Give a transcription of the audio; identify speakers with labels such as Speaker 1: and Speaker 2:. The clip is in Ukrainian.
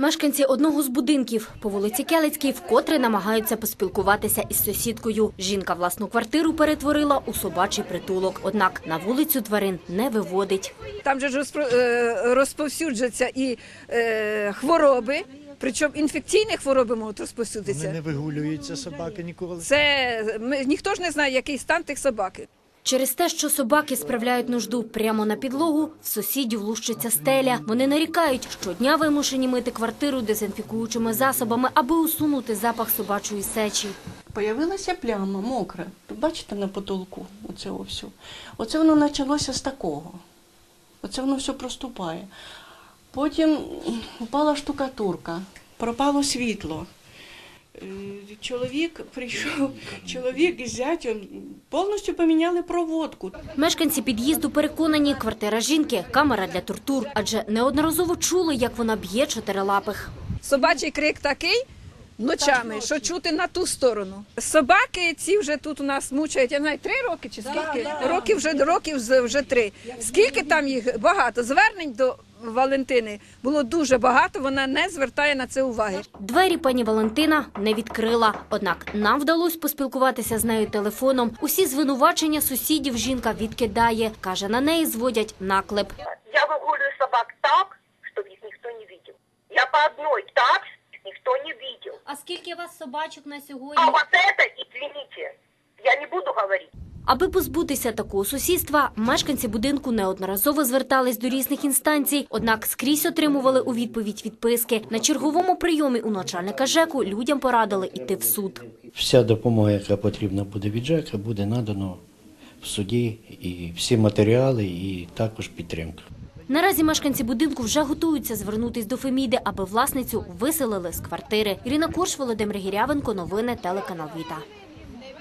Speaker 1: Мешканці одного з будинків по вулиці Келицькій вкотре намагаються поспілкуватися із сусідкою. Жінка власну квартиру перетворила у собачий притулок. Однак на вулицю тварин не виводить.
Speaker 2: Там же е, і е, хвороби, причому інфекційні хвороби можуть
Speaker 3: Вони
Speaker 2: розповсюдитися.
Speaker 3: не вигулюються собаки ніколи.
Speaker 2: Це ми, ніхто ж не знає, який стан тих собак.
Speaker 1: Через те, що собаки справляють нужду прямо на підлогу, в сусідів лущиться стеля. Вони нарікають, щодня вимушені мити квартиру дезінфікуючими засобами, аби усунути запах собачої сечі.
Speaker 4: Появилася пляма мокра. Бачите на потолку оце все. Оце воно почалося з такого. Оце воно все проступає. Потім упала штукатурка, пропало світло. Е, Чоловік прийшов, чоловік із зятем повністю поміняли проводку.
Speaker 1: Мешканці під'їзду переконані, квартира жінки камера для тортур, адже неодноразово чули, як вона б'є чотирилапих.
Speaker 2: Собачий крик такий ночами, що чути на ту сторону. Собаки ці вже тут у нас мучають, я знаю, три роки чи скільки? Років вже років з- вже три. Скільки там їх багато? Звернень до Валентини було дуже багато. Вона не звертає на це уваги.
Speaker 1: Двері пані Валентина не відкрила. Однак нам вдалося поспілкуватися з нею телефоном. Усі звинувачення сусідів жінка відкидає. Каже, на неї зводять наклеп.
Speaker 5: Я выгуливаю собак так, чтобы их никто не видел. Я по одной так, чтобы никто не видел.
Speaker 1: А скільки у вас собачок на сьогодні?
Speaker 5: А вот это, извините, я не буду говорить.
Speaker 1: Аби позбутися такого сусідства, мешканці будинку неодноразово звертались до різних інстанцій, однак скрізь отримували у відповідь відписки. На черговому прийомі у начальника ЖЕКу людям порадили йти в суд.
Speaker 6: Вся допомога, яка потрібна буде від ЖЕКа, буде надано в суді і всі матеріали, і також підтримка.
Speaker 1: Наразі мешканці будинку вже готуються звернутись до Феміди, аби власницю виселили з квартири. Ірина Корш, Володимир Гірявенко, новини телеканал Віта.